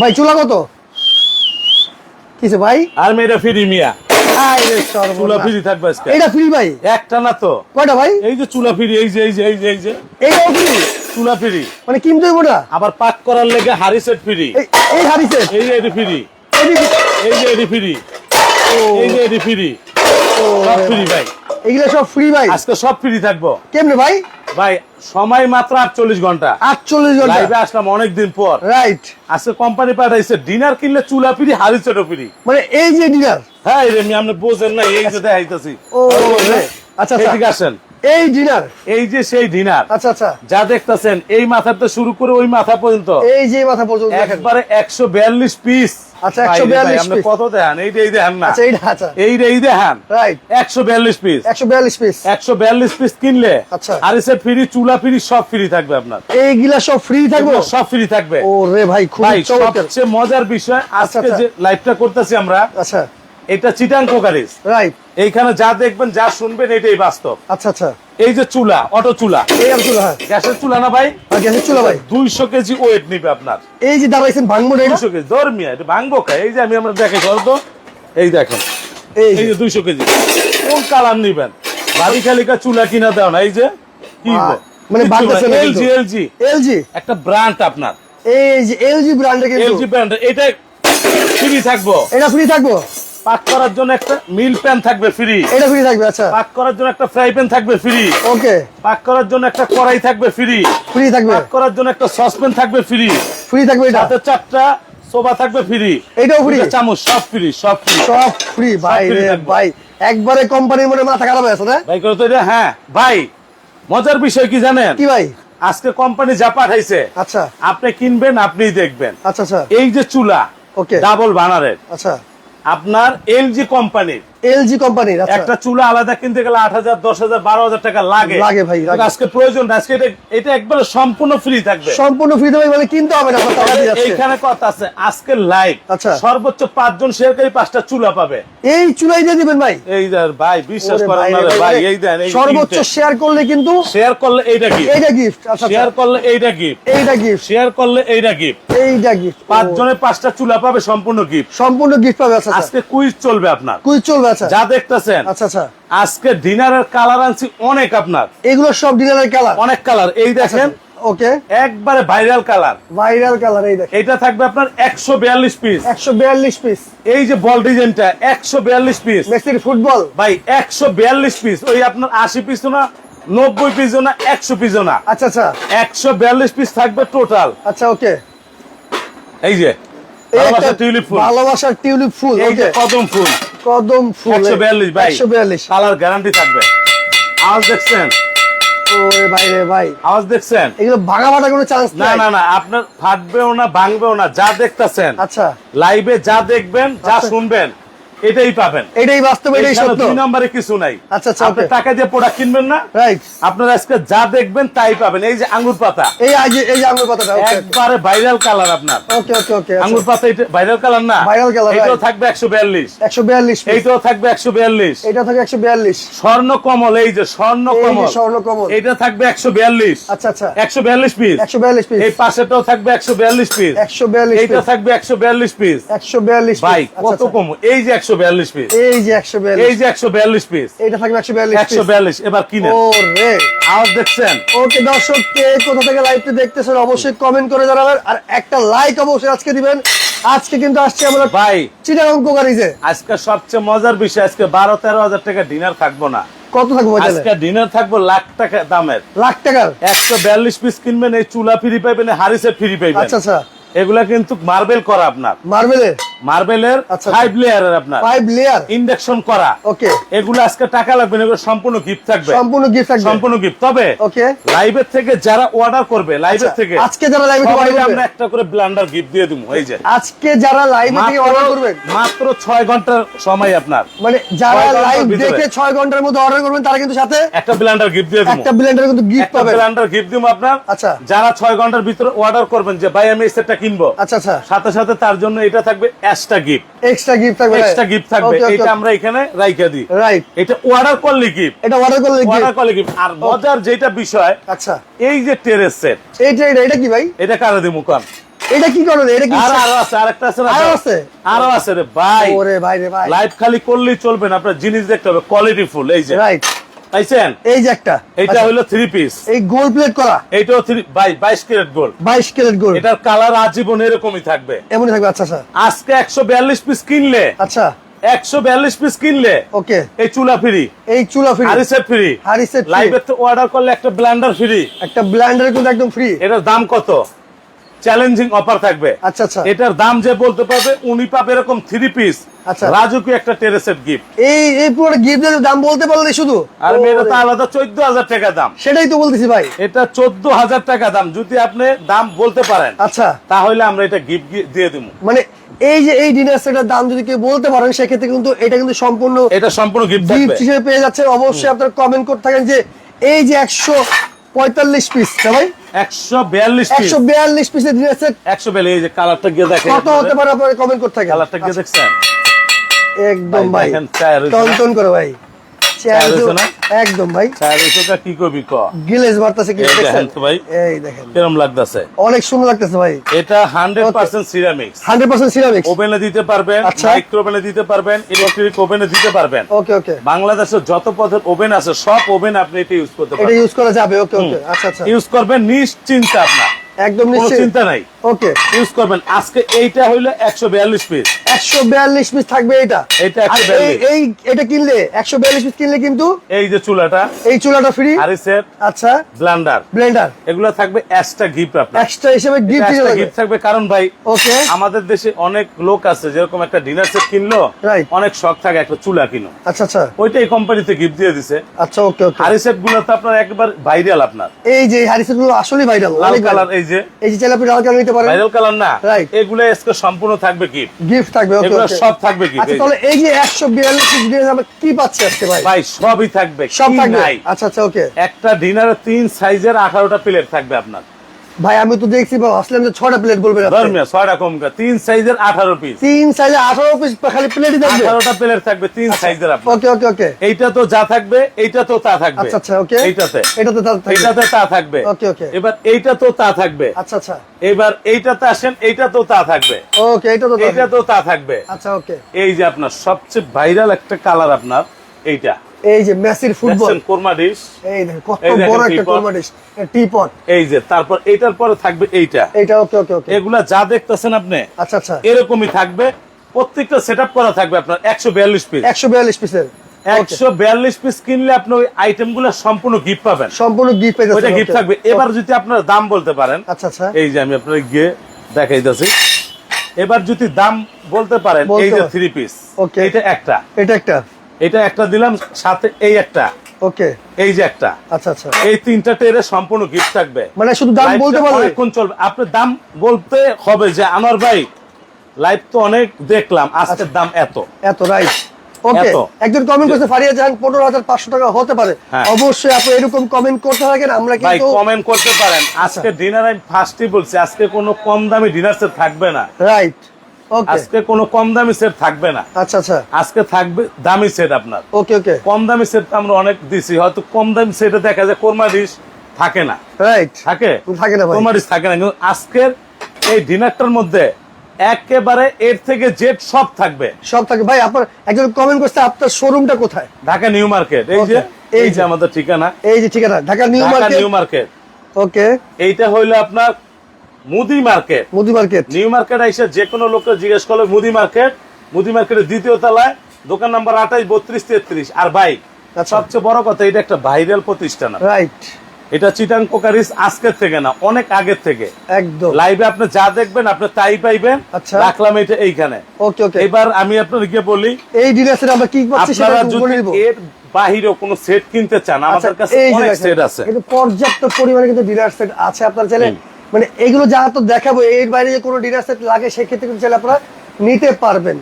ভাই চুলা কত? কিসে ভাই? আর মেয়েটা ফ্রি মিয়া। আই রে চুলা সর্বনাশ। ফ্রি থাকবে এটা ফ্রি ভাই? একটা না তো। কয়টা ভাই? এই যে চুলা ফ্রি এই যে এই যে এই যে এই যে। এইটাও ফ্রি? চুলা ফ্রি। মানে কিনতে আবার পাক করার লেগে হাড়ি সেট ফ্রি। এই এই যে এটি ফ্রি। এই যে এটি ফ্রি। এই যে এটি ফ্রি। সব ফ্রি ভাই। এগুলো সব ফ্রি ভাই। আজকে সব ফ্রি থাকব। কেমনে ভাই? ভাই সময় মাত্র আটচল্লিশ ঘণ্টা। আটচল্লিশ লাইভে আসলাম অনেকদিন পর। রাইট আজকে কোম্পানি পাঠাইছে ডিনার কিনলে চুলা ফ্রি হাড়ি সেটও ফ্রি। মানে এই যে ডিনার হ্যাঁ রে আপনি বোঝেন না এই যে দেখাইতেছি। ও আচ্ছা আচ্ছা। এদিকে আসেন। এই ডিনার এই যে সেই ডিনার আচ্ছা আচ্ছা। যা দেখতেছেন এই মাথাতে শুরু করে ওই মাথা পর্যন্ত। এই যে মাথা পর্যন্ত একবারে একশো বিয়াল্লিশ পিস আচ্ছা, 142 আপনি কত দেখান এই এই না। আচ্ছা এইটা আচ্ছা। এই রে রাইট একশো বিয়াল্লিশ পিস পিস একশো বিয়াল্লিশ পিস কিনলে আচ্ছা। ফ্রি চুলা ফ্রি সব ফ্রি থাকবে আপনার। এইগুলা সব ফ্রি থাকব? সব ফ্রি থাকবে। ওরে ভাই খুব চমৎকার। সবচেয়ে মজার বিষয় আজকে আচ্ছা। যে লাইভটা করতেছি আমরা আচ্ছা। এটা চিটাং কোকারিস। রাইট এইখানে যা দেখবেন যা শুনবেন এটাই বাস্তব। আচ্ছা আচ্ছা। এই যে চুলা অটো চুলা। এই চুলা হ্যাঁ। গ্যাসের চুলা না ভাই? আর গ্যাসের চুলা ভাই? দুইশো কেজি ওয়েট নিবে আপনার। এই যে দাঁড়াইছেন ভাঙবো না দুইশো কেজি। ধর্মিয়া এটা ভাঙবো খাই এই যে আমি আমরা দেখে তো। এই দেখেন। এই যে। দুইশো কেজি। কোন কালার নিবেন? ভাবি খালিকা চুলা কিনা দেও না এই যে। কি মানে এলজি এলজি। এলজি? একটা ব্র্যান্ড আপনার। এই যে এলজি ব্র্যান্ডের কিন্তু। এলজি ব্র্যান্ড এটা ফ্রি থাকব। এটা ফ্রি থাকব? পাক করার জন্য একটা মিল প্যান থাকবে ফ্রি এটা ফ্রি থাকবে আচ্ছা। পাক করার জন্য একটা ফ্রাই প্যান থাকবে ফ্রি ওকে পাক করার জন্য একটা কড়াই থাকবে ফ্রি ফ্রি থাকবে। পাক করার জন্য একটা সসপ্যান থাকবে ফ্রি ফ্রি থাকবে এটা। সাথে চারটা সোবা থাকবে ফ্রি এটাও ফ্রি চামচ সব ফ্রি সব ফ্রি সব ফ্রি ভাই রে ভাই। একবারে কোম্পানির মনে মাথা খারাপ হয়েছে না ভাই করতো এটা হ্যাঁ। ভাই মজার বিষয় কি জানেন? কি ভাই? আজকে কোম্পানি যা পাঠাইছে আচ্ছা। আপনি কিনবেন আপনিই দেখবেন। আচ্ছা আচ্ছা। এই যে চুলা ওকে ডাবল বানারের আচ্ছা। আপনার এলজি কোম্পানির এলজি কোম্পানির একটা চুলা আলাদা কিনতে গেলে আট হাজার দশ হাজার বারো হাজার টাকা লাগে। লাগে ভাই, আজকে প্রয়োজন আজকে এটা এটা একবারে সম্পূর্ণ ফ্রি থাকবে। সম্পূর্ণ ফ্রি দেবে মানে কিনতে হবে না এইখানে কথা আছে আজকে লাইভ আচ্ছা। সর্বোচ্চ পাঁচজন শেয়ারকারী পাঁচটা চুলা পাবে। এই চুলাই দিয়ে দিবেন ভাই। এই ভাই বিশ্বাস করেন না ভাই। এই দেন সর্বোচ্চ শেয়ার করলে কিন্তু শেয়ার করলে এইটা গিফট এইটা গিফট আচ্ছা শেয়ার আচ্ছা। করলে এইটা গিফট এইটা গিফট শেয়ার করলে এইটা গিফট এইটা গিফট পাঁচজনের পাঁচটা চুলা পাবে সম্পূর্ণ গিফট সম্পূর্ণ গিফট পাবে আচ্ছা আচ্ছা। আজকে কুইজ চলবে আপনার। কুইজ চলবে যা দেখতেছেন। আচ্ছা আচ্ছা। আজকে ডিনারের কালার আনছি অনেক আপনার। এগুলো সব ডিনারের কালার অনেক কালার এই দেখেন ওকে। একবারে ভাইরাল কালার ভাইরাল কালার এই দেখ এটা থাকবে আপনার একশো বিয়াল্লিশ পিস একশো বিয়াল্লিশ পিস এই যে বল ডিজাইনটা একশো বিয়াল্লিশ পিস মেসির ফুটবল ভাই একশো বিয়াল্লিশ পিস ওই আপনার আশি পিস না নব্বই পিস না একশো পিস না। আচ্ছা আচ্ছা। একশো বিয়াল্লিশ পিস থাকবে টোটাল আচ্ছা ওকে। এই যে ভালোবাসার টিউলিপ ফুল। ভালোবাসার টিউলিপ ফুল ওকে। কদম ফুল। কদম ভাই। গ্যারান্টি থাকবে। আওয়াজ দেখছেন? ওরে ভাই রে ভাই। আওয়াজ দেখছেন? এগুলো ভাঙা ভাটা কোনো চান্স না না না আপনার ফাটবেও না ভাঙবেও না যা দেখতেছেন। আচ্ছা। লাইভে যা দেখবেন যা আচ্ছা। শুনবেন এটাই পাবেন। এটাই বাস্তব এটাই সত্য। দুই নম্বরে কিছু নাই। আচ্ছা, আচ্ছা, আপনি টাকা দিয়ে প্রোডাক্ট কিনবেন না। রাইট আপনারা আজকে যা দেখবেন তাই পাবেন। এই যে আঙ্গুর পাতা। এই এই আঙ্গুর পাতাটা ওকে একবারে ভাইরাল কালার আপনার। ওকে ওকে ওকে আঙ্গুর পাতা এটা ভাইরাল কালার না। ভাইরাল colour, এটাও থাকবে একশো বিয়াল্লিশ। একশো বিয়াল্লিশ এইটাও থাকবে একশো বিয়াল্লিশ। এটা থাকে একশো বিয়াল্লিশ। স্বর্ণ কমল এই যে স্বর্ণ কমল। স্বর্ণ কমল। এটা থাকবে একশো বিয়াল্লিশ। আচ্ছা আচ্ছা। একশো বিয়াল্লিশ পিস একশো বিয়াল্লিশ পিস এই পাশেটাও থাকবে একশো বিয়াল্লিশ পিস একশো বিয়াল্লিশ এইটা থাকবে একশো বিয়াল্লিশ পিস একশো বিয়াল্লিশ ভাই কত আচ্ছা, আচ্ছা। কম এই যে একশো বিয়াল্লিশ পিস এই যে একশো বিয়াল্লিশ। এই যে একশো বিয়াল্লিশ পিস এইটা থাকবে একশো বিয়াল্লিশ একশো বিয়াল্লিশ এবার কিনে ও রে দেখছেন? ওকে দর্শক কে কোথা থেকে লাইভটি দেখতেছেন অবশ্যই কমেন্ট করে জানাবেন। আর একটা লাইক অবশ্যই আজকে দিবেন। আজকে কিন্তু আসছে আমরা ভাই চিটাগং কোকারিজে আজকে সবচেয়ে মজার বিষয় আজকে বারো তেরো হাজার টাকা ডিনার থাকব না। কত থাকব আজকে ডিনার থাকব লাখ টাকা দামের। লাখ টাকার? একশো বিয়াল্লিশ পিস কিনবেন এই চুলা ফ্রি পাইবেন হারি সেট ফ্রি পাইবেন। আচ্ছা আচ্ছা। এগুলা কিন্তু মার্বেল করা আপনার। মার্বেলের মার্বেলের আচ্ছা। ফাইভ লেয়ারের আপনার। ফাইভ লেয়ার ইন্ডাকশন করা। ওকে এগুলো আজকে টাকা লাগবে না সম্পূর্ণ গিফট থাকবে। সম্পূর্ণ গিফট থাকবে। সম্পূর্ণ গিফট তবে ওকে লাইভের থেকে যারা অর্ডার করবে লাইভের আচ্ছা, থেকে আজকে যারা লাইভে অর্ডার আমরা একটা করে ব্লান্ডার গিফট দিয়ে দিব এই যে। আজকে যারা লাইভে থেকে অর্ডার করবেন মাত্র ছয় ঘণ্টার সময় আপনার। মানে যারা লাইভ দেখে ছয় ঘণ্টার মধ্যে অর্ডার করবেন তারা কিন্তু সাথে একটা ব্লান্ডার গিফট দিয়ে দিব। একটা ব্লেন্ডার কিন্তু গিফট পাবে ব্লান্ডার গিফট দিব আপনার। আচ্ছা। যারা ছয় ঘণ্টার ভিতরে অর্ডার করবেন যে ভাই আমি এই সেটটা কিনবো। আচ্ছা আচ্ছা। সাথে সাথে তার জন্য এটা থাকবে এক্সট্রা গিফট এক্সট্রা গিফট থাকবে এক্সট্রা গিফট থাকবে। এটা আমরা এখানে রাইখা দিই। রাইট এটা অর্ডার করলে গিফট এটা অর্ডার করলে অর্ডার gift। করলে গিফট আর মজার যেটা বিষয় আচ্ছা। এই যে টেরেস সেট এইটা এটা এটা কি ভাই? এটা কারে দিমু কান এটা কি করেন এটা কি আর আরও আছে আরেকটা আছে আরও আছে? আরও আছে রে ভাই। ওরে ভাই রে ভাই। লাইভ খালি করলেই চলবে না আপনার জিনিস দেখতে হবে। কোয়ালিটি ফুল এই যে। রাইট পাইছেন? এই যে একটা। এটা আচ্ছা, হলো থ্রি পিস এই গোল প্লেট করা? এইটাও থ্রি বাই বাইশ ক্যারেট গোল্ড বাইশ ক্যারেট গোল এটার কালার আজীবন এরকমই থাকবে। এমনই থাকবে আচ্ছা আচ্ছা। আজকে একশো বিয়াল্লিশ পিস কিনলে আচ্ছা। একশো বিয়াল্লিশ পিস কিনলে ওকে। এই চুলা ফ্রি এই চুলা ফ্রি হারিসেট ফ্রি হারিসেট free। লাইভে অর্ডার করলে একটা ব্লেন্ডার ফ্রি একটা ব্ল্যান্ডার কিন্তু একদম ফ্রি এটার দাম কত? চ্যালেঞ্জিং অফার থাকবে। আচ্ছা আচ্ছা। এটার দাম যে বলতে পারবে উনি পাবে এরকম থ্রি পিস আচ্ছা। রাজুকে একটা টেরেসেট গিফট এই এই পুরো গিফটের দাম বলতে পারলে শুধু? আর এটা তো আলাদা চোদ্দ হাজার টাকা দাম। সেটাই তো বলতেছি ভাই। এটা চোদ্দ হাজার টাকা দাম। যদি আপনি দাম বলতে পারেন আচ্ছা। তাহলে আমরা এটা গিফট দিয়ে দিব। মানে এই যে এই ডিনার সেটের দাম যদি কেউ বলতে পারেন সেক্ষেত্রে কিন্তু এটা কিন্তু সম্পূর্ণ এটা সম্পূর্ণ গিফট গিফট হিসেবে পেয়ে যাচ্ছে অবশ্যই আপনারা কমেন্ট করতে থাকেন যে এই যে একশো পঁয়তাল্লিশ পিস ভাই? একশো বিয়াল্লিশ একশো বিয়াল্লিশ পিসের ডিনার সেট একশো বিয়াল্লিশ এই যে কালারটা গিয়ে দেখেন কত হতে পারে আপনারা কমেন্ট করতে থাকেন? কালারটা গিয়ে দেখছেন? একদম ভাই, টন? টন করে ভাই চেয়ার? একদম ভাই। চার টাকা কি কবি ক? দেখেন তো ভাই। এই দেখেন। লাগতেছে? অনেক সুন্দর লাগতেছে ভাই। এটা hundred percent ceramics hundred percent ceramics ওভেনে দিতে পারবেন আচ্ছা। মাইক্রো ওভেনে দিতে পারবেন ইলেকট্রিক ওভেনে দিতে পারবেন। ওকে ওকে বাংলাদেশের যত পদের ওভেন আছে সব ওভেন আপনি এটা ইউজ করতে এটা ইউজ করা যাবে ওকে ওকে আচ্ছা আচ্ছা। ইউজ করবেন নিশ্চিন্তে আপনার। একদম নিশ্চয়ই চিন্তা নাই। ওকে ইউজ করবেন। আজকে এইটা হইল একশো বিয়াল্লিশ পিস একশো বিয়াল্লিশ পিস থাকবে এটা। এটা আর 142 এই- এটা কিনলে একশো বিয়াল্লিশ পিস কিনলে কিন্তু এই যে চুলাটা এই চুলাটা ফ্রি হারিসের আচ্ছা। ব্লান্ডার ব্লেন্ডার এগুলো থাকবে এক্সট্রা গিফট আপনার। এক্সট্রা হিসেবে গিফট গিফট থাকবে কারণ ভাই ওকে আমাদের দেশে অনেক লোক আছে যেরকম একটা ডিনার সেট কিনলো. অনেক শখ থাকে একটা চুলা কিনো। আচ্ছা আচ্ছা। ওইটা এই কোম্পানিতে গিফট দিয়ে দিছে। আচ্ছা ওকে ওকে হারিসেটগুলো তো আপনার একবার ভাইরাল আপনার। এই যে হারিসেটগুলো আসলে ভাইরাল লাল কালার এই যে। এই যে চাইলে আপনি লাল কালার নিতে পারেন। ভাইরাল কালার না। Right. এগুলো আজকে সম্পূর্ণ থাকবে গিফট গিফট থাকবে ওকে এগুলো ওকে সব থাকবে গিফট আচ্ছা তাহলে এই যে একশো বিয়াল্লিশ পিস ডিনার আমরা কি পাচ্ছি আজকে ভাই? ভাই সবই থাকবে। সব থাকবে? আচ্ছা আচ্ছা ওকে। একটা ডিনারে তিন সাইজের আঠারোটা প্লেট থাকবে আপনার। ভাই আমি তো দেখছি আসলাম যে ছটা প্লেট। ধর্মীয় ছয়টা কম তিন সাইজের আঠারো পিস তিন সাইজে আঠারো পিস খালি প্লেটই থাকবে? আঠারোটা প্লেট থাকবে তিন সাইজের ওকে ওকে ওকে। এইটা তো যা থাকবে এইটা তো তা থাকবে। আচ্ছা আচ্ছা ওকে। এইটাতে। এটাতে তাহলে থাকবে। এইটাতে তা থাকবে। ওকে, ওকে। এবার এইটা তো তা থাকবে। আচ্ছা আচ্ছা। এবার এইটাতে আসেন এইটা তো তা থাকবে। ওকে এটা তো এইটা তো তা থাকবে। আচ্ছা ওকে। এই যে আপনার সবচেয়ে ভাইরাল একটা কালার আপনার এইটা। এই যে মেসির ফুটবল কোরমা ডিশ এই দেখেন কত বড় একটা কোরমা ডিশ টিপট এই যে তারপর এইটার পরে থাকবে এইটা। এইটা ওকে ওকে ওকে। এগুলা যা দেখতেছেন আপনি আচ্ছা আচ্ছা। এরকমই থাকবে। প্রত্যেকটা করা থাকবে আপনার একশো বিয়াল্লিশ পিস একশো বিয়াল্লিশ পিসের একশো বিয়াল্লিশ পিস কিনলে আপনি ওই আইটেমগুলো সম্পূর্ণ গিফট পাবেন। সম্পূর্ণ গিফট ওইটা গিফট থাকবে। এবার যদি আপনার দাম বলতে পারেন আচ্ছা আচ্ছা। এই যে আমি আপনার গিয়ে দেখাইতেছি। এবার যদি দাম বলতে পারেন এই যে থ্রি পিস Okay. এটা একটা। এটা একটা। এটা একটা দিলাম সাথে এই একটা। ওকে। এই যে একটা। আচ্ছা আচ্ছা। এই তিনটা টেরে সম্পূর্ণ গিফট থাকবে। মানে শুধু দাম বলতে পারবে? অনেকক্ষণ চলবে। আপনার দাম বলতে হবে যে আমার ভাই লাইভ তো অনেক দেখলাম আজকের দাম এত। এত রাইট ওকে। একজন কমেন্ট করছে ফারিয়া জাহান পনেরো হাজার পাঁচশো টাকা হতে পারে। হ্যাঁ। অবশ্যই আপনি এরকম কমেন্ট করতে থাকেন আমরা কিন্তু কমেন্ট করতে পারেন। আজকে ডিনার আমি ফার্স্টই বলছি আজকে কোনো কম দামি ডিনার সেট থাকবে না। রাইট আজকে কোনো কম দামি সেট থাকবে না। আচ্ছা আচ্ছা। আজকে থাকবে দামি সেট আপনার। ওকে ওকে কম দামি সেট আমরা অনেক দিছি হয়তো কম দামি সেটে দেখা যায় কোরমা ডিশ থাকে না। রাইট থাকে? থাকে না ভাই। কোরমা ডিশ থাকে না কিন্তু আজকের এই ডিনারটার মধ্যে একেবারে এর থেকে জেড সব থাকবে। সব থাকে। ভাই আপনার একজন কমেন্ট করছে আপনার শোরুমটা কোথায়? Dhaka new market. এই যে এই। যে। আমাদের ঠিকানা। এই যে ঠিকানা Dhaka new market. New market. Okay এইটা হইল আপনার মুদি মার্কেট। মুদি মার্কেট। নিউ মার্কেট এসে যে কোনো লোককে জিজ্ঞেস করলে মুদি মার্কেট মুদি মার্কেটের দ্বিতীয় তলায় দোকান নাম্বার আঠাইশ বত্রিশ তেত্রিশ। আর বাইক আচ্ছা। সবচেয়ে বড় কথা এটা একটা ভাইরাল প্রতিষ্ঠান। রাইট। এটা চিটাং কোকারিস আজকের থেকে না অনেক আগের থেকে। একদম। লাইভে আপনি যা দেখবেন আপনি তাই পাইবেন। আচ্ছা। রাখলাম এটা এইখানে। ওকে ওকে। এবার আমি আপনাদেরকে বলি এই ডিলার্সে আমরা কি পাচ্ছি সেটা এর বাহিরেও কোনো সেট কিনতে চান আচ্ছা আমাদের কাছে অনেক সেট আছে। কিন্তু পর্যাপ্ত পরিমাণে কিন্তু ডিলার সেট আছে আপনারা চাইলে মানে এগুলো যা তো দেখাবো এর বাইরে যে কোনো ডিলার সেট লাগে সেক্ষেত্রে কিন্তু চাইলে আপনারা নিতে পারবেন।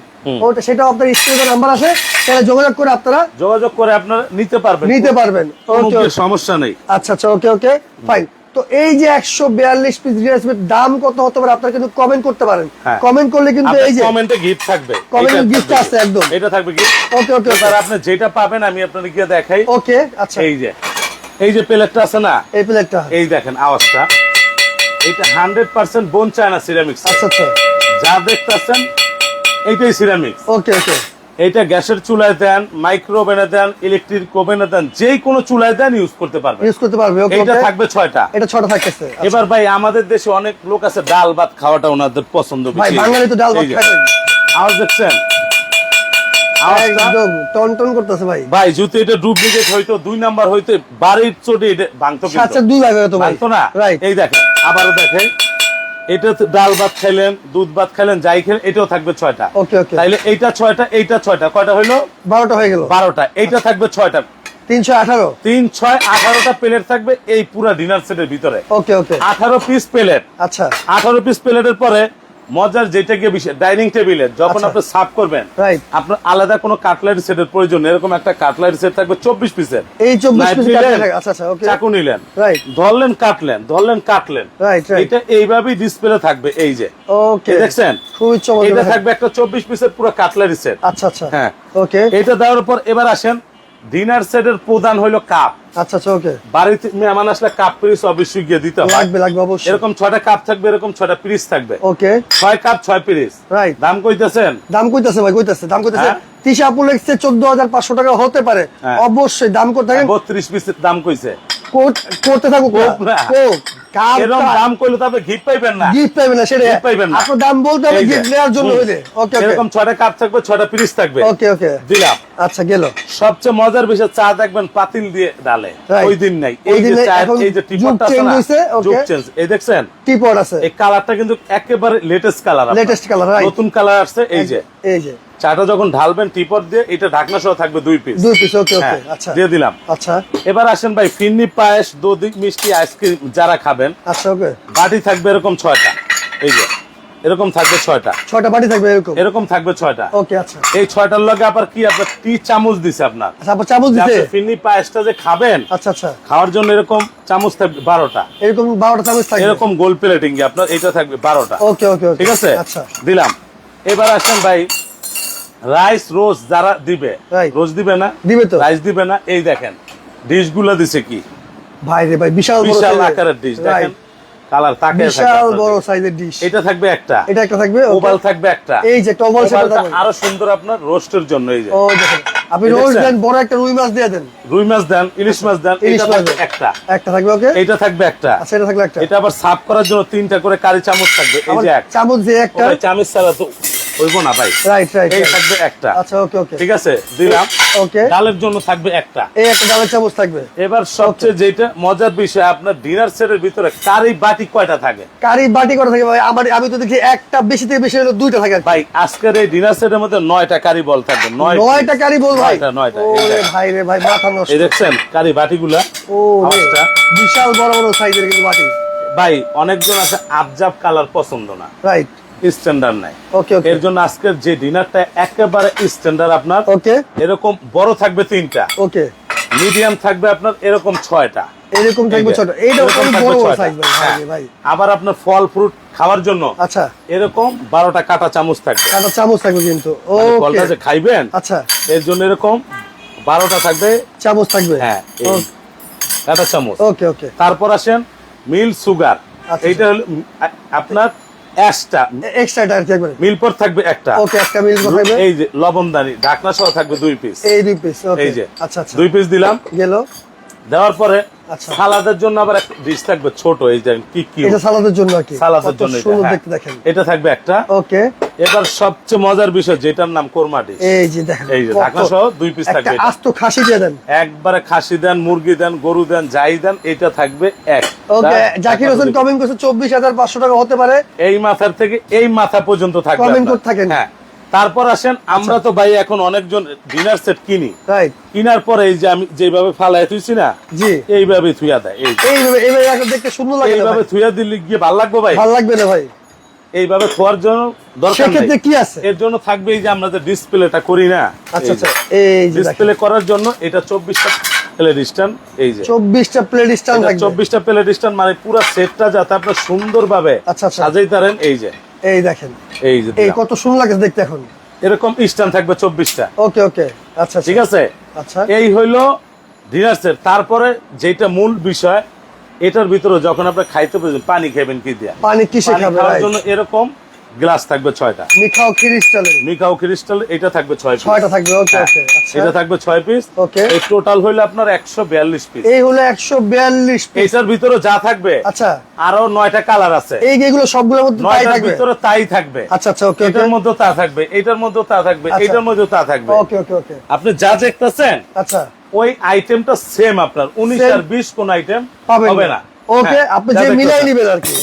ওটা সেটাও আপনার স্ক্রিনে নাম্বার আছে তাহলে যোগাযোগ করে আপনারা যোগাযোগ করে আপনারা নিতে পারবেন। নিতে পারবেন। ওকে সমস্যা নেই। আচ্ছা আচ্ছা ওকে ওকে ফাইন তো এই যে একশো বিয়াল্লিশ পিস ডিলার দাম কত হতে পারে? আপনারা কিন্তু কমেন্ট করতে পারেন। হ্যাঁ। কমেন্ট করলে কিন্তু এই যে কমেন্টে গিফট থাকবে। এটা gift আছে একদম। এটা থাকবে গিফট ওকে ওকে এবার আপনি যেটা পাবেন আমি আপনাদের গিয়ে দেখাই। ওকে আচ্ছা। এই যে এই যে প্লেটটা আছে না? এই প্লেটটা এই দেখেন আওয়াজটা। এটা hundred percent bone china ceramics আচ্ছা আচ্ছা। যা দেখতেছেন এইটাই সিরামিক্স ওকে ওকে। এইটা গ্যাসের চুলায় দেন মাইক্রো ওভেনে দেন ইলেকট্রিক ওভেনে দেন যে কোনো চুলায় দেন ইউজ করতে পারবেন। ইউজ করতে পারবে ওকে এইটা থাকবে ছয়টা। এটা ছটা থাকতেছে আচ্ছা। এবার ভাই আমাদের দেশে অনেক লোক আছে ডাল ভাত খাওয়াটা ওনাদের পছন্দ ভাই বাঙালি তো ডাল ভাত খায়। আওয়াজ দেখছেন একদম টন টন করতেছে ভাই। ভাই যদি এটা ডুপ্লিকেট হইতো দুই নাম্বার হইতো বাড়ির চোটে এটা ভাঙতো কিন্তু। দুই ভাগ তো ভাই। না? এই দেখেন আবারও দেখেন। এটা ডাল ভাত খাইলেন দুধ ভাত খাইলেন যাই খেলেন এটাও থাকবে ছয়টা। ওকে ওকে তাইলে এইটা ছয়টা এইটা ছয়টা কয়টা হইল? বারোটা হয়ে গেল। বারোটা এইটা থাকবে ছয়টা। তিনশো আঠারো। তিন ছয় আঠারোটা প্লেট থাকবে এই পুরা ডিনার সেটের ভিতরে। ওকে ওকে আঠারো পিস প্লেট। আচ্ছা। আঠারো পিস প্লেটের পরে মজার যেটা গিয়ে বিষয় ডাইনিং টেবিলে যখন আচ্ছা। আপনি সার্ভ করবেন আপনার আলাদা কোনো কাটলারি সেটের প্রয়োজন এরকম একটা কাটলারি সেট থাকবে চব্বিশ পিসের এই চব্বিশ আচ্ছা আচ্ছা চাকু নিলেন ধরলেন কাটলেন ধরলেন কাটলেন। এটা এইভাবেই ডিসপ্লে থাকবে এই যে। দেখছেন? এটা থাকবে একটা চব্বিশ পিসের পুরো কাটলারি সেট আচ্ছা আচ্ছা। হ্যাঁ। ওকে এটা দেওয়ার পর এবার আসেন ডিনার সেটের প্রধান হইল কাপ আচ্ছা আচ্ছা ওকে বাড়িতে মেহমান আসলে কাপ পিস অবশ্যই গিয়ে দিতে হবে লাগবে লাগবে অবশ্যই। এরকম ছয়টা কাপ থাকবে এরকম ছয়টা পিস থাকবে। ওকে ছয় কাপ ছয় পিস রাইট দাম কইতেছেন? দাম কইতাছে ভাই কইতাছে দাম কইতাছে। হ্যাঁ? তিশা পুলেক্সে চোদ্দ হাজার পাঁচশো টাকা হতে পারে। হ্যাঁ। অবশ্যই দাম কত থাকে বত্রিশ পিসের দাম কইছে। কোট করতে থাকুক কোক না। কোক এরকম দাম কইলে তবে ঘি পাইবেন না। গিফট পাইবেন না সেটা পাইবেন না। আপনার দাম বলতে হবে গিফট নেওয়ার জন্য হুম। ওকে ওকে। এরকম ছয়টা কাপ থাকবে ছয়টা পিরিস থাকবে। ওকে ওকে। দিলাম। আচ্ছা গেল। সবচেয়ে মজার বিষয় চা দেখবেন পাতিল দিয়ে ডালে। Right. ওই দিন নাই। এই যে দিনে চা এই যে টিপটটা হইছে. চেঞ্জ এই দেখছেন? টিপট আছে। এই কালারটা কিন্তু একেবারে লেটেস্ট কালার লেটেস্ট কালার নতুন কালার আসছে এই যে। এই যে। চাটা যখন ঢালবেন টিপট দিয়ে এটা ঢাকনা সহ থাকবে দুই পিস দুই পিস ওকে ওকে আচ্ছা। দিয়ে দিলাম। আচ্ছা। এবার আসেন ভাই ফিন্নি পায়েস দধি মিষ্টি আইসক্রিম যারা খাবেন আচ্ছা ওকে বাটি থাকবে এরকম ছয়টা। এই যে এরকম থাকবে ছয়টা। ছয়টা বাটি থাকবে এরকম? এরকম থাকবে ছয়টা। ওকে আচ্ছা। এই ছয়টার লগে আবার কি আপনার টি চামচ দিছে আপনার? আচ্ছা আবার চামচ দিতে ফিন্নি পায়েসটা যে খাবেন আচ্ছা আচ্ছা। খাওয়ার জন্য এরকম চামচ থাকবে বারোটা। এরকম বারোটা চামচ থাকবে? এরকম গোল প্লেটিং আপনার এটা থাকবে বারোটা। ওকে ওকে ওকে ঠিক আছে? আচ্ছা। দিলাম। এবার আসেন ভাই রাইস রোজ যারা দিবে রোজ দিবে না? দিবে তো। রাইস দিবে না? এই দেখেন ডিশগুলা দিছে কি? ভাই রে ভাই বিশাল বিশাল আকারের ডিশ দেখেন কালার তাকে বিশাল বড় সাইজের ডিশ এটা থাকবে একটা। এটা একটা থাকবে ওভাল থাকবে একটা। এই যে একটা ওভাল ওভালটা থাকবে। আরও সুন্দর আপনার রোস্টের জন্য এই যে। ও দেখেন আপনি রোজ দেন বড় একটা রুই মাছ দিয়ে দেন। রুই মাছ দেন ইলিশ মাছ দেন এটা থাকবে একটা। একটা থাকবে ওকে? এটা থাকবে একটা। আচ্ছা এটা থাকলে একটা। এটা আবার সাফ করার জন্য তিনটা করে কারি চামচ থাকবে এই যে এক। চামচ দিয়ে একটা। চামচ ছাড়া তো হইব না ভাই? রাইট রাইট এই থাকবে একটা। আচ্ছা ওকে ওকে ঠিক আছে দিলাম। ওকে ডালের জন্য থাকবে একটা। এই একটা ডালের চামচ থাকবে। এবার সবচেয়ে যেটা মজার বিষয় আপনার ডিনার সেটের ভিতরে কারি বাটি কয়টা থাকে? কারি বাটি করা থাকে ভাই? আমার আমি তো দেখি একটা বেশি থেকে বেশি হলো দুইটা থাকে। ভাই আজকের এই ডিনার সেটের মধ্যে নয়টা কারি বল থাকবে। নয় নয়টা কারি বল ভাই? নয়টা, নয়টা, ও এই রে দেখ। ভাই রে ভাই মাথা নষ্ট। এই দেখছেন কারি বাটিগুলা? ও বিশাল বড় বড় সাইজের কিন্তু বাটি। ভাই অনেকজন আছে আবজাব কালার পছন্দ না। রাইট স্ট্যান্ডার্ড নাই। ওকে ওকে এর জন্য আজকের যে ডিনারটা একেবারে স্ট্যান্ডার্ড আপনার। ওকে এরকম বড় থাকবে তিনটা। ওকে মিডিয়াম থাকবে আপনার এরকম ছয়টা। এরকম থাকবে ছোট বড় সাইজ ভাই হ্যাঁ। ভাই। আবার আপনার ফল ফ্রুট খাওয়ার জন্য আচ্ছা। এরকম বারোটা কাটা চামচ থাকবে। কাটা চামচ থাকবে কিন্তু। মানে ওকে ফলটা যে খাইবেন আচ্ছা। এর জন্য এরকম বারোটা থাকবে। চামচ থাকবে। হ্যাঁ কাটা চামচ। ওকে ওকে তারপর আসেন মিল সুগার। আচ্ছা। এইটা হলো আপনার এক্সট্রা আর কি একবারে? থাকবে একটা। ওকে একটা থাকবে। এই যে লবণদানি ঢাকনা সহ থাকবে দুই পিস এই দুই পিস এই যে। আচ্ছা আচ্ছা। দুই পিস দিলাম। গেল। দেওয়ার পরে আচ্ছা। সালাদের জন্য আবার একটা ডিশ থাকবে ছোট এই যে কি কি এটা সালাদের জন্য কি সালাদের জন্য এটা, সুন্দর হ্যাঁ। দেখতে দেখেন এটা থাকবে একটা ওকে এবার সবচেয়ে মজার বিষয় যেটার নাম কোরমা ডিশ এই যে দেখেন এই যে ঢাকনা সহ দুই পিস থাকবে এটা। আস্ত খাসি দিয়ে দেন একবারে খাসি দেন মুরগি দেন গরু দেন যাই দেন এটা থাকবে এক ওকে জাকির হোসেন কমেন্ট করছে চব্বিশ হাজার পাঁচশো টাকা হতে পারে এই মাথার থেকে এই মাথা পর্যন্ত থাকবে আপনার। করতে থাকেন। হ্যাঁ তারপর আসেন আমরা তো ভাই এখন অনেকজন ডিনার সেট কিনি। কিনার পরে এই যে আমি যেভাবে ফালাই তুইছি না জি। এইভাবে থুইয়া দেয় এই এইভাবে এইভাবে দেখতে সুন্দর লাগে এইভাবে থুইয়া দিলে গিয়ে ভালো লাগবে ভাই? ভালো লাগবে না ভাই? এইভাবে খোয়ার জন্য দরকার সেক্ষেত্রে নেই কি আছে? এর জন্য থাকবে এই যে আমরা যে ডিসপ্লেটা করি না আচ্ছা আচ্ছা এই ডিসপ্লে করার জন্য এটা চব্বিশটা প্লেট স্ট্যান্ড এই যে। চব্বিশটা প্লেট স্ট্যান্ড প্লেট স্ট্যান্ড মানে পুরো সেটটা যাতে আপনার সুন্দরভাবে আচ্ছা, আচ্ছা। সাজাই তারেন এই যে। এই দেখেন। এই যে এই কত সুন্দর লাগে দেখতে এখন। এরকম স্ট্যান্ড থাকবে চব্বিশটা। ওকে ওকে। আচ্ছা ঠিক আছে? আচ্ছা। এই হইল ডিনার সেট তারপরে যেটা মূল বিষয় এটার ভিতরে যখন আপনি খাইতে পারবেন পানি খাবেন কি দিয়া? পানি কিসে খাবেন? খাবে জন্য এরকম গ্লাস থাকবে ছয়টা। মিখাও ক্রিস্টালে মিকাও ক্রিস্টাল এটা থাকবে ছয় ছয়টা থাকবে ওকে হ্যাঁ, ওকে আচ্ছা। এটা থাকবে ছয় পিস Okay. এই টোটাল হইল আপনার একশো বিয়াল্লিশ পিস এই হলো একশো বিয়াল্লিশ এটার ভিতরে যা থাকবে আচ্ছা। আরও নয়টা কালার আছে। এই এগুলো সবগুলোর মধ্যে তাই থাকবে? ভিতরে তাই থাকবে। আচ্ছা আচ্ছা ওকে ওকে এটার মধ্যে তা থাকবে এটার মধ্যে তা থাকবে আচ্ছা। এটার মধ্যে তা থাকবে। ওকে ওকে ওকে আপনি যা দেখতেছেন আচ্ছা। ওই আইটেমটা সেম আপনার। উনিশ। আর বিশ কোন আইটেম হবে না। ওকে হ্যাঁ, আপনি যে মিলাই নিবেন আর কি।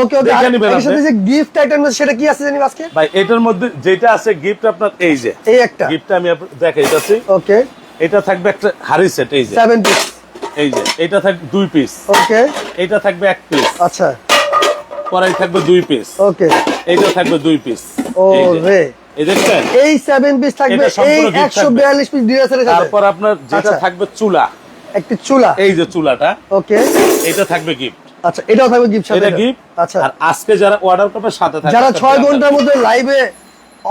ওকে ওকে এর সাথে যে গিফট আইটেম সেটা কি আছে জানি আজকে? ভাই এটার মধ্যে যেটা আছে গিফট আপনার এই যে। এই একটা। গিফটটা আমি দেখাইতেছি ওকে। এটা থাকবে একটা হাড়ি সেট এই যে। সেভেন পিস এই যে এটা থাকবে দুই পিস ওকে। এটা থাকবে এক পিস আচ্ছা। কড়াই থাকবে দুই পিস ওকে। এইটা থাকবে দুই পিস ও রে। এই দেখছেন? এই সেভেন পিস থাকবে এটা এই gift একশো থাকবে। বিয়াল্লিশ পিস ডিএসএল এর সাথে। তারপর আপনার যেটা আচ্ছা। থাকবে চুলা। একটি চুলা। এই যে চুলাটা ওকে। এটা থাকবে গিফট আচ্ছা এটাও থাকবে গিফট সাথে। এটা। গিফট আচ্ছা। আর আজকে যারা অর্ডার করবে সাথে থাকবে যারা একটা ছয় blender। ঘণ্টার মধ্যে লাইভে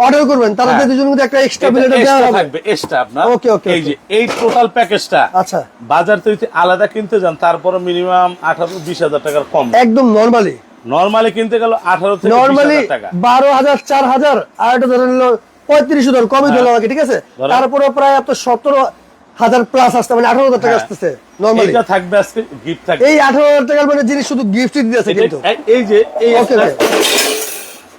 অর্ডার করবেন তাদের হ্যাঁ। একটা এক্সট্রা এটা দেওয়া হবে। থাকবে এক্সট্রা আপনার। Okay, okay, এই যে এই টোটাল প্যাকেজটা আচ্ছা। বাজার থেকে আলাদা কিনতে যান তারপরে মিনিমাম আঠারো বিশ হাজার টাকার কম। একদম নরমালি নর্মালি কিনতে গেল আঠারো থেকে বিশ নরমালি হাজার টাকা। বারো হাজার চার হাজার আর এটা ধরে নিল পঁয়ত্রিশ হাজার কমই ধরলাম আমাকে ঠিক আছে? তারপরে প্রায় আপনার সতেরো হাজার প্লাস আসতে মানে আঠারো হাজার টাকা হ্যাঁ। আসতেছে নর্মালি এটা থাকবে আজকে গিফট থাকবে। এই আঠারো হাজার টাকার মানে জিনিস শুধু গিফটই দিতেছে কিন্তু। এই- যে এই ওকে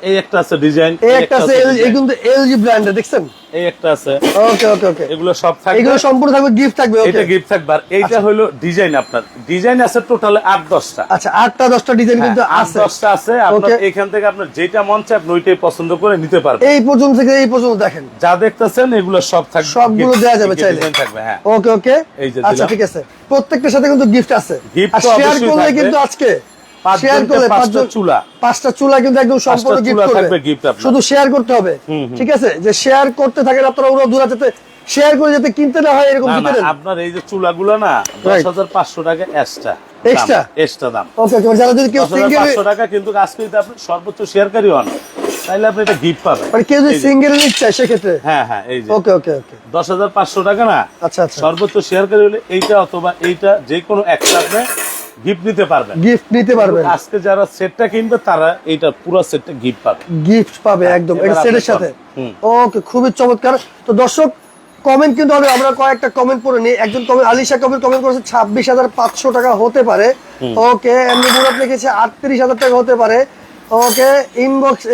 এই একটা আছে ডিজাইন এই একটা আছে এই এলজি ব্র্যান্ডের দেখছেন? এই একটা আছে। ওকে ওকে ওকে এগুলো সব থাকবে। এগুলো সম্পূর্ণ থাকবে গিফট থাকবে ওকে এটা গিফট থাকবে। আর এইটা হলো ডিজাইন আপনার। ডিজাইন আছে টোটাল আট দশটা। আচ্ছা আটটা দশটা ডিজাইন কিন্তু হ্যাঁ, আছে। দশটা আছে। আপনার এখান থেকে আপনার যেটা মন চায় আপনি ওইটাই পছন্দ করে নিতে পারবেন। এই পর্যন্ত থেকে এই পর্যন্ত দেখেন। যা দেখতেছেন এগুলো সব থাকবে। সবগুলো দেয়া যাবে চাইলে। design থাকবে হ্যাঁ। ওকে ওকে এই যে আচ্ছা ঠিক আছে। প্রত্যেকটার সাথে কিন্তু গিফট আছে। আর তো শেয়ার করলে কিন্তু আজকে শেয়ার করলে পাঁচটা চুলা। পাঁচটা চুলা কিন্তু একদম সম্পূর্ণ গিফট করবে। থাকবে gift আপনার। শুধু শেয়ার করতে হবে। ঠিক আছে? যে শেয়ার করতে থাকেন আপনারা ওরা দূরা যাতে শেয়ার করে যাতে কিনতে না হয় এরকম আপনার এই যে চুলাগুলো না দশ হাজার পাঁচশো টাকা এক্সট্রা Extra? এক্সট্রা দাম। ওকে ওকে যারা যদি কেউ সিঙ্গেল পাঁচশো টাকা কিন্তু আজকে যদি আপনি সর্বোচ্চ শেয়ারকারী হন। তাহলে আপনি এটা গিফট পাবেন। মানে কেউ যদি এই যে- সিঙ্গেল নিতে চায় সেক্ষেত্রে? হ্যাঁ হ্যাঁ এই যে। ওকে ওকে ওকে দশ হাজার পাঁচশো টাকা না আচ্ছা আচ্ছা। সর্বোচ্চ শেয়ারকারী হলে এইটা অথবা এইটা যে কোনো একটা আপনি গিফট নিতে পারবেন। গিফট নিতে পারবেন। আজকে যারা সেটটা কিনবে তারা এইটা পুরো সেটটা গিফট পাবে। গিফট পাবে একদম এটা সেটের সাথে। ওকে খুবই চমৎকার। তো দর্শক কমেন্ট কিন্তু হবে আমরা কয়েকটা কমেন্ট পড়ে নিই। একজন কমেন্ট আলিশা কমেন্ট কমেন্ট করেছে ছাব্বিশ হাজার পাঁচশো টাকা হতে পারে। ওকে এমনি মুরাদ লিখেছে আটত্রিশ হাজার টাকা হতে পারে। ওকে ইনবক্স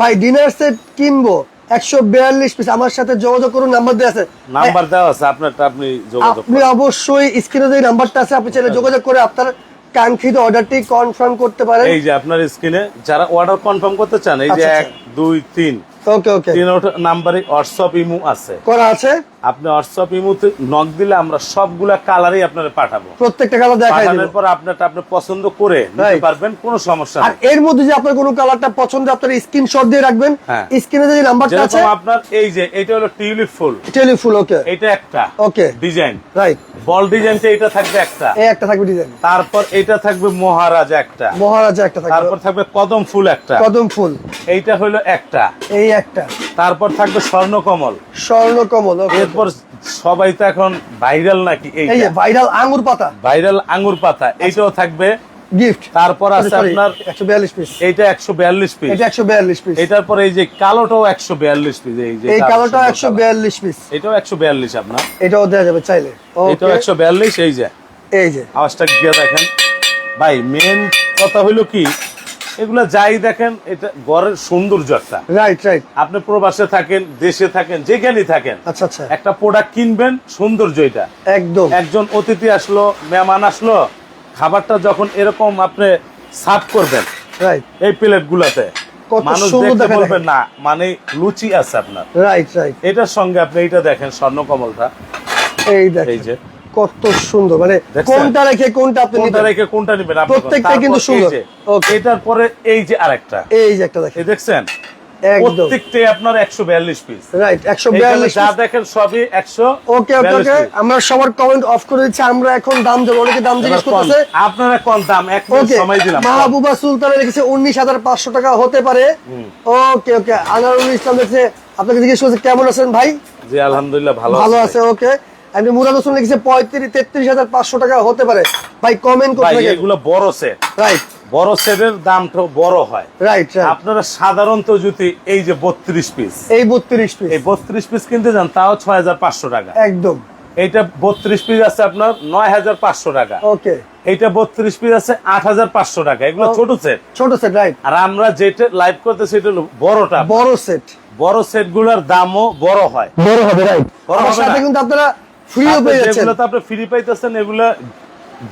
ভাই ডিনার সেট কিনবো। একশো বিয়াল্লিশ পিস আমার সাথে যোগাযোগ করুন নাম্বার দেওয়া আছে। নাম্বার দেওয়া আছে আপনারটা আপনি যোগাযোগ আপনি অবশ্যই স্ক্রিনে যে নাম্বারটা আছে আপনি চাইলে যোগাযোগ করে আপনার কাঙ্ক্ষিত অর্ডারটি কনফার্ম করতে পারেন। এই যে আপনার স্ক্রিনে যারা অর্ডার কনফার্ম করতে চান এই যে আচ্ছা, এক দুই তিন ওকে ওকে তিন নাম্বারে হোয়াটসঅ্যাপ ইমু আছে। করা আছে। আপনি হোয়াটসঅ্যাপ ইমুতে নক দিলে আমরা সবগুলা কালারই আপনার পাঠাবো। প্রত্যেকটা কালার দেখাই দিব। পর আপনারটা আপনি পছন্দ করে নিতে পারবেন কোনো সমস্যা আর এর মধ্যে যে আপনার কোনো কালারটা পছন্দ আপনার স্ক্রিনশট দিয়ে রাখবেন। হ্যাঁ। স্ক্রিনে যে নাম্বারটা আছে আপনার এই যে এটা হলো টিউলিপ ফুল। টেলিফুল ওকে এটা একটা ওকে ডিজাইন রাইট বল ডিজাইনটা এটা থাকবে একটা। এই একটা থাকবে ডিজাইন তারপর এটা থাকবে মহারাজা একটা। মহারাজা একটা থাকবে। তারপর থাকবে কদম ফুল একটা। কদম ফুল। এইটা হলো একটা। এই একটা। তারপর থাকবে স্বর্ণকমল। স্বর্ণ কমল ওকে এরপর সবাই তো এখন ভাইরাল নাকি এই ভাইরাল আঙ্গুর পাতা। ভাইরাল আঙ্গুর পাতা এইটাও থাকবে। গিফট তারপর আছে আপনার একশো বিয়াল্লিশ পিস এটা এটার পরে এই যে কালোটাও পিস এই যে পিস এটাও একশো বিয়াল্লিশ আপনার। এটাও যাবে চাইলে। এটাও এই যে। এই যে। আওয়াজটা গিয়ে দেখেন ভাই মেন কথা হইল কি এগুলা যাই দেখেন এটা ঘরের সৌন্দর্য একটা। রাইট রাইট আপনি প্রবাসে থাকেন দেশে থাকেন যেখানেই থাকেন আচ্ছা আচ্ছা। একটা প্রোডাক্ট কিনবেন সৌন্দর্য এটা। একদম। একজন অতিথি আসলো মেহমান আসলো খাবারটা যখন এরকম আপনি সার্ভ করবেন রাইট এই প্লেট গুলাতে মানুষ দেখতে না মানে লুচি আছে আপনার। রাইট রাইট এটার সঙ্গে আপনি এটা দেখেন স্বর্ণকমলটা এই এই যে কত সুন্দর। মানে কোনটা রেখে কোনটা আপনি কোনটা রেখে কোনটা নেবেন আপনি প্রত্যেকটা কিন্তু সুন্দর। এটার পরে এই যে আরেকটা। এই যে একটা দেখেন। এই দেখছেন? প্রত্যেকটাই আপনার পিস রাইট যা দেখেন সবই একশো ওকে ওকে ওকে আমরা সবার কমেন্ট অফ করে দিচ্ছি আমরা এখন দাম দেবো অনেকে দাম জিজ্ঞেস করতেছে। আপনারা কোন দাম এক মিনিট সময় দিলাম। মাহবুবা সুলতানা লিখেছে উনিশ হাজার পাঁচশো টাকা হতে পারে। ওকে ওকে আনারুল ইসলাম লিখেছে আপনাকে জিজ্ঞেস করছে কেমন আছেন ভাই? জি আলহামদুলিল্লাহ ভালো ভালো আছে। ওকে এমনি মুরাদ হোসেন লিখেছে পঁয়ত্রিশ তেত্রিশ হাজার পাঁচশো টাকা হতে পারে। ভাই কমেন্ট করতে এগুলো বড় সেট রাইট বড় সেটের দামটা বড় হয়। রাইট রাইট আপনারা সাধারণত যদি এই যে বত্রিশ পিস এই বত্রিশ পিস এই বত্রিশ পিস কিনতে যান তাও ছয় হাজার পাঁচশো টাকা। একদম। এইটা বত্রিশ পিস আছে আপনার নয় হাজার পাঁচশো টাকা। ওকে এইটা বত্রিশ পিস আছে আট হাজার পাঁচশো টাকা। এগুলো ছোট সেট ছোট সেট রাইট আর আমরা যেটা লাইভ করতে সেটা হলো বড়টা। বড় সেট বড় সেটগুলার দামও বড় হয়। বড় হবে রাইট বড় হবে সাথে কিন্তু আপনারা ফ্রিও পেয়ে যাচ্ছেন। তো আপনি ফ্রি পাইতেছেন এগুলা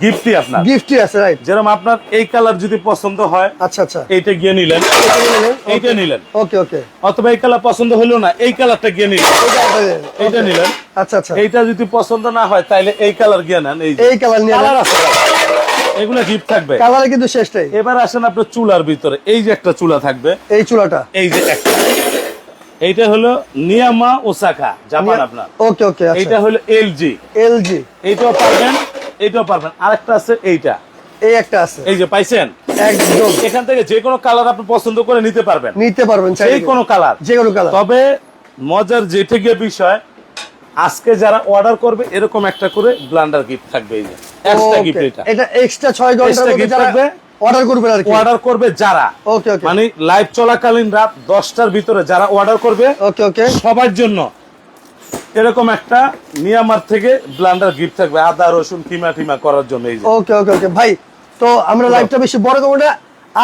গিফটই আপনার। গিফটই আছে রাইট যেরকম আপনার এই কালার যদি পছন্দ হয় আচ্ছা আচ্ছা। এইটা গিয়ে নিলেন। এইটা নিলেন ওকে ওকে অথবা এই কালার পছন্দ হলো না এই কালারটা গিয়ে নিলেন। এইটা নিলেন। আচ্ছা আচ্ছা। এইটা যদি পছন্দ না হয় তাইলে এই কালার গিয়ে নেন এই এই কালার নিয়ে কালার আছে এগুলো গিফট থাকবে। কালারে কিন্তু শেষটাই এবার আসেন আপনার চুলার ভিতরে। এই যে একটা চুলা থাকবে এই চুলাটা। এই যে একটা। এইটা হলো নিয়ামা ওসাকা জাপান আপনার। ওকে ওকে এইটা আচ্ছা হলো এলজি। এলজি। এইটাও পারবেন এইটাও পারবেন। আরেকটা আছে এইটা। এই একটা আছে। এই যে পাইছেন? একদম। এখান থেকে যে কোনো কালার আপনি পছন্দ করে নিতে পারবেন। নিতে পারবেন যে কোনো কালার। যে কোনো কালার। তবে মজার যেটা গিয়ে বিষয় আজকে যারা অর্ডার করবে এরকম একটা করে ব্লান্ডার গিফট থাকবে এই যে। এক্সট্রা গিফট এটা। এটা এক্সট্রা 6 ঘণ্টার মধ্যে থাকবে। অর্ডার করবেন আর কি? অর্ডার করবে যারা। ওকে ওকে মানে লাইভ চলাকালীন রাত দশটার ভিতরে যারা অর্ডার করবে ওকে ওকে সবার জন্য এরকম একটা নিয়ামার থেকে ব্লান্ডার গিফট থাকবে আদা রসুন কিমা টিমা করার জন্য এই ওকে ওকে ওকে ভাই তো আমরা লাইভটা বেশি বড় করব না।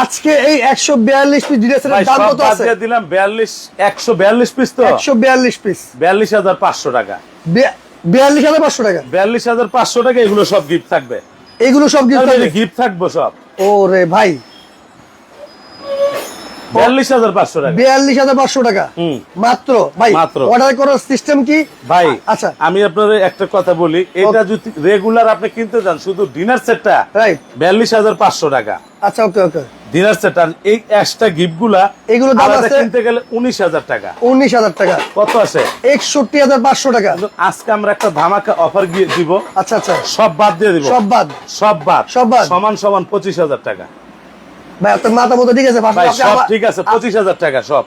আজকে এই 142 পিস ডিরেসের দাম কত আছে? দিয়ে দিলাম বিয়াল্লিশ একশো বিয়াল্লিশ পিস তো? 142 পিস বিয়াল্লিশ হাজার পাঁচশো টাকা। 42500 টাকা? বিয়াল্লিশ হাজার পাঁচশো টাকা এগুলো সব গিফট থাকবে। এগুলো সব গিফট হবে গিফট থাকবে সব। ওরে ভাই। বিয়াল্লিশ হাজার পাঁচশো টাকা। 42500 টাকা। হুম। মাত্র? ভাই মাত্র। অর্ডার করার সিস্টেম কি? ভাই আচ্ছা। আমি আপনার একটা কথা বলি এটা যদি রেগুলার আপনি কিনতে যান শুধু ডিনার সেটটা রাইট বিয়াল্লিশ হাজার পাঁচশো টাকা। আচ্ছা ওকে ওকে ডিনার সেট আর এই এক্সট্রা গিফট এগুলো দাম আছে? কিনতে গেলে উনিশ হাজার টাকা। উনিশ হাজার টাকা। কত আছে? একষট্টি হাজার পাঁচশো টাকা। আজকে আমরা একটা ধামাকা অফার দিয়ে দিব। আচ্ছা আচ্ছা। সব বাদ দিয়ে দিব। সব বাদ। সব বাদ। সব বাদ। সমান সমান পঁচিশ হাজার টাকা। ভাই আপনার মাথা মতো ঠিক আছে ভাই সব ঠিক আছে পঁচিশ হাজার টাকা সব।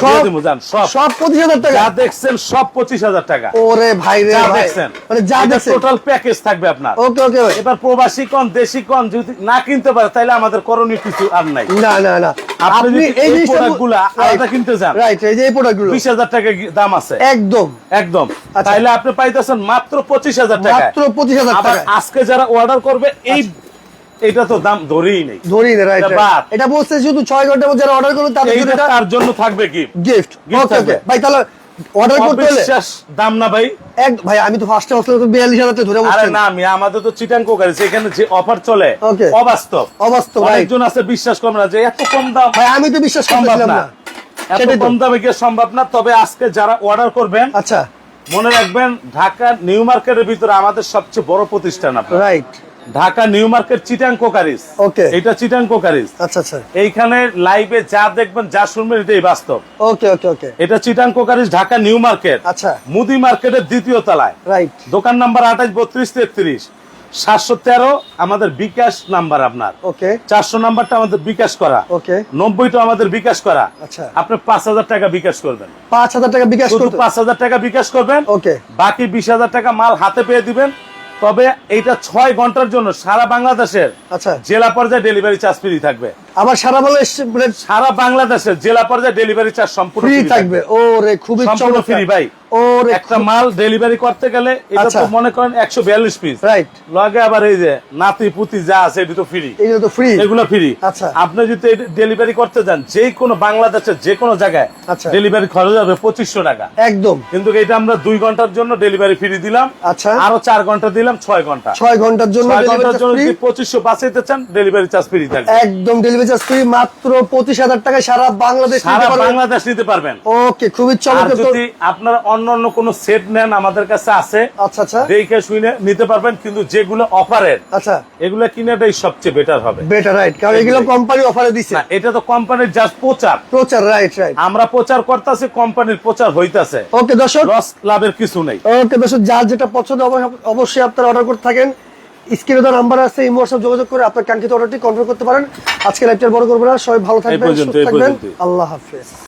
সব- দিয়ে দিব, যান, সব। সব পঁচিশ হাজার টাকা। যা দেখছেন সব পঁচিশ হাজার টাকা। ওরে ভাই রে দেখছেন। মানে যা দেখছেন। টোটাল প্যাকেজ থাকবে আপনার। ওকে ওকে এবার প্রবাসী কন দেশি কন যদি না কিনতে পারে তাহলে আমাদের করণীয় কিছু আর নাই। না না না। আপনি এই প্রোডাক্টগুলা আলাদা কিনতে চান রাইট এই যে এই প্রোডাক্টগুলো টাকা দাম আছে? একদম। একদম। আচ্ছা। আপনি পাইতেছেন মাত্র পঁচিশ হাজার টাকা মাত্র পঁচিশ হাজার আবার টাকা আজকে যারা অর্ডার করবে এই এটা তো দাম ধরেই নেই। ধরি না রাইট এটা বলছে শুধু ছয় ঘণ্টার মধ্যে যারা অর্ডার করবে তাদের জন্য তার জন্য থাকবে কি গিফট ওকে ওকে ভাই তাহলে অর্ডার করতে হলে দাম না ভাই। এক ভাই আমি তো ফার্স্টে বসলে তো বিয়াল্লিশ হাজার টাকা ধরে আরে না আমি আমাদের তো যে অফার চলে অবাস্তব। অবাস্তব ভাই অনেকজন আছে বিশ্বাস করবে না যে এত কম দাম। ভাই আমি তো বিশ্বাস সম্ভব না। এত কম দামে গিয়ে সম্ভব না? তবে আজকে যারা অর্ডার করবেন আচ্ছা। মনে রাখবেন ঢাকা নিউ মার্কেটের ভিতরে আমাদের সবচেয়ে বড় প্রতিষ্ঠান আপনার। Right Dhaka new market Chittagong crockeries. Okay. এটা চিটাং কোকারিস। আচ্ছা আচ্ছা। এইখানে লাইভে যা দেখবেন যা শুনবেন এটাই বাস্তব। ওকে ওকে ওকে এটা Chittagong crockeries Dhaka new market. আচ্ছা। মুদি মার্কেটের দ্বিতীয় তলায়। রাইট দোকান নাম্বার আঠাশ বত্রিশ তেত্রিশ। সাতশো তেরো আমাদের বিকাশ নাম্বার আপনার। ওকে চারশো নাম্বারটা আমাদের বিকাশ করা। ওকে নব্বইটা আমাদের বিকাশ করা। আচ্ছা। আপনি পাঁচ হাজার টাকা বিকাশ করবেন। পাঁচ হাজার টাকা বিকাশ পাঁচ হাজার টাকা বিকাশ করবেন। ওকে বাকি বিশ হাজার টাকা মাল হাতে পেয়ে দিবেন। তবে এইটা ছয় ঘণ্টার জন্য সারা বাংলাদেশের আচ্ছা। জেলা পর্যায়ে ডেলিভারি চার্জ ফ্রি থাকবে। আবার সারা বাংলাদেশ মানে সারা বাংলাদেশের জেলা পর্যায়ে ডেলিভারি চার্জ সম্পূর্ণ ফ্রি থাকবে। ও রে খুবই সম্পূর্ণ চমৎকার। ফ্রি ভাই। ও রে একটা মাল ডেলিভারি করতে গেলে এটা আচ্ছা। তো মনে করেন একশো বিয়াল্লিশ পিস রাইট লগে আবার এই যে নাতি পুতি যা আছে এটা তো ফ্রি তো ফ্রি এগুলো ফ্রি আচ্ছা। আপনি যদি ডেলিভারি করতে যান যে কোনো বাংলাদেশের যে কোনো জায়গায় আচ্ছা। ডেলিভারি খরচ হবে পঁচিশশো টাকা। একদম। কিন্তু এটা আমরা দুই ঘণ্টার জন্য ডেলিভারি ফ্রি দিলাম। আচ্ছা। আরও চার ঘণ্টা দিলাম ছয় ঘণ্টা। ছয় ঘণ্টার জন্য ছয় delivery ঘণ্টার charge জন্য যদি পঁচিশশো বাঁচাইতে চান ডেলিভারি চার্জ ফ্রি থাকবে। একদম ডেলিভারি চার্জ ফ্রি মাত্র পঁচিশ হাজার টাকায় সারা বাংলাদেশ সারা বাংলাদেশ নিতে পারবেন। ওকে খুবই চমৎকার। যদি আপনারা অন্য অন্য কোন সেট নেন আমাদের কাছে আছে। আচ্ছা আচ্ছা। দেখে শুনে নিতে পারবেন কিন্তু যেগুলো অফারের আচ্ছা। এগুলো কিনাটাই সবচেয়ে বেটার হবে। বেটার রাইট কারণ এগুলো কোম্পানি অফারে দিছে। না এটা তো কোম্পানির জাস্ট প্রচার। প্রচার রাইট রাইট আমরা প্রচার করতেছি কোম্পানির প্রচার হইতাছে। ওকে দর্শক। লস লাভের কিছু নেই। ওকে দর্শক যার যেটা পছন্দ অবশ্যই আপনারা অর্ডার করতে থাকেন। স্ক্রিনে দেওয়া নাম্বার আছে এই হোয়াটসঅ্যাপ যোগাযোগ করে আপনার কাঙ্ক্ষিত অর্ডারটি কনফার্ম করতে পারেন। আজকে লাইভটা বড় করব না। সবাই ভালো থাকবেন সুস্থ থাকবেন। আল্লাহ হাফেজ।